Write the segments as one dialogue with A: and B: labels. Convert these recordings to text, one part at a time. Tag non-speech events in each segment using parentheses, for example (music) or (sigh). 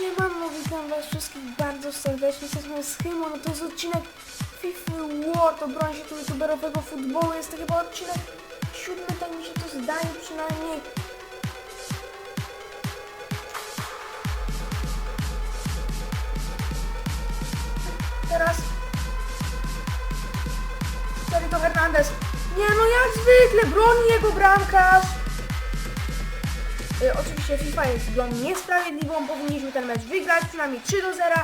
A: Siemano, witam was wszystkich bardzo serdecznie, jesteśmy z Hymo, no to jest odcinek FIFA World, obroń się tu youtuberowego futbolu, jest to chyba odcinek siódmy, tak mi się to zdaje przynajmniej. Teraz Sergio Hernandez. Nie no, jak zwykle, broni jego bramkarz. Y, oczywiście FIFA jest grą niesprawiedliwą, powinniśmy ten mecz wygrać, przynajmniej 3 do 0,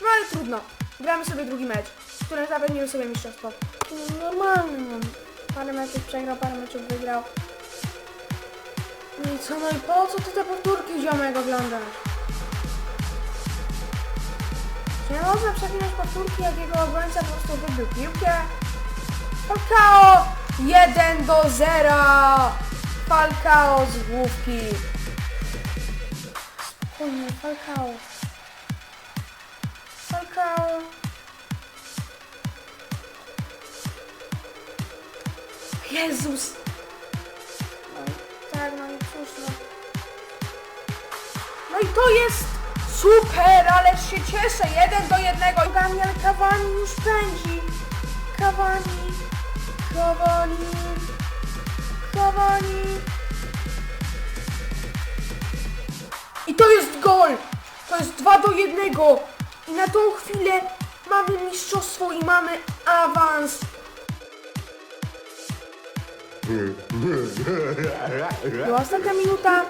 A: no ale trudno. Gramy sobie drugi mecz, w którym zapewnimy sobie mistrzostwo. No, Normalny, no. Parę meczów przegrał, parę meczów wygrał. No i co, no i po co ty te powtórki ziomek oglądasz? Nie można przewinąć powtórki, jak jego obrońca po prostu wybił piłkę? Falcao! 1 do 0! Falcao z główki. Spokojnie, Falcao. Falcao. Jezus! No i tak, no i cóż, no. No i to jest super, ależ się cieszę, jeden do jednego. Daniel Cavani już pędzi. Cavani, Cavani, Cavani. I to jest gol! To jest 2 do 1! I na tą chwilę mamy mistrzostwo i mamy awans. (laughs) Była ostatnia minuta.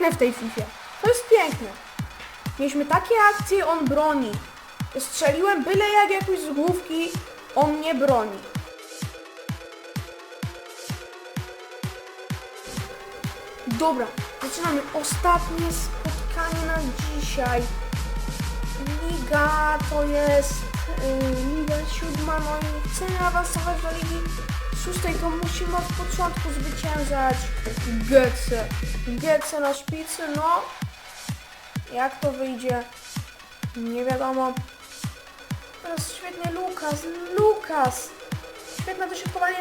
A: Piękne w tej FIFA. To jest piękne. Mieliśmy takie akcje, on broni. Strzeliłem byle jak jakoś z główki, on nie broni. Dobra, zaczynamy. Ostatnie spotkanie na dzisiaj. Liga to jest yy, Liga siódma, no i chcemy awansować do Ligi szóstej, to musimy od początku zwyciężać. Gece. Gece na szpicy, no. Jak to wyjdzie? Nie wiadomo. Teraz świetnie Lukas, Lukas. Świetne dośrodkowanie.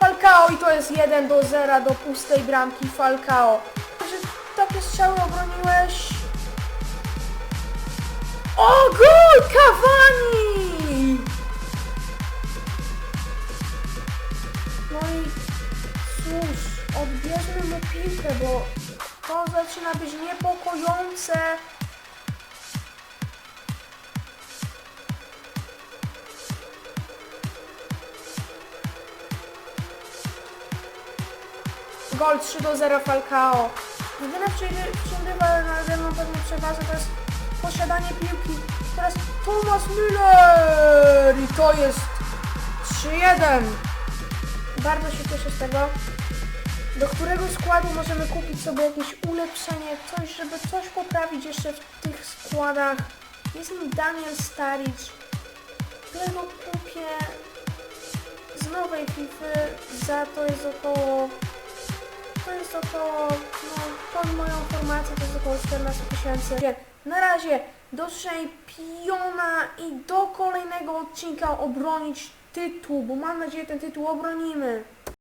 A: Falcao i to jest 1 do 0 do pustej bramki Falcao. Że takie strzały obroniłeś. O gol! Cavani! Piłkę, bo to zaczyna być niepokojące. Gol 3 do 0 Falcao. Jedyne rywal nade mną pewnie przeważa to jest posiadanie piłki. Teraz Thomas Müller i to jest 3-1. Bardzo się cieszę z tego. Do którego składu możemy kupić sobie jakieś ulepszenie, coś, żeby coś poprawić jeszcze w tych składach. Jest mi Daniel Staric, którego kupię z nowej FIFA za to jest około to jest około, no pod moją formację to jest około 14 tysięcy. Na razie do piona i do kolejnego odcinka obronić tytuł, bo mam nadzieję ten tytuł obronimy.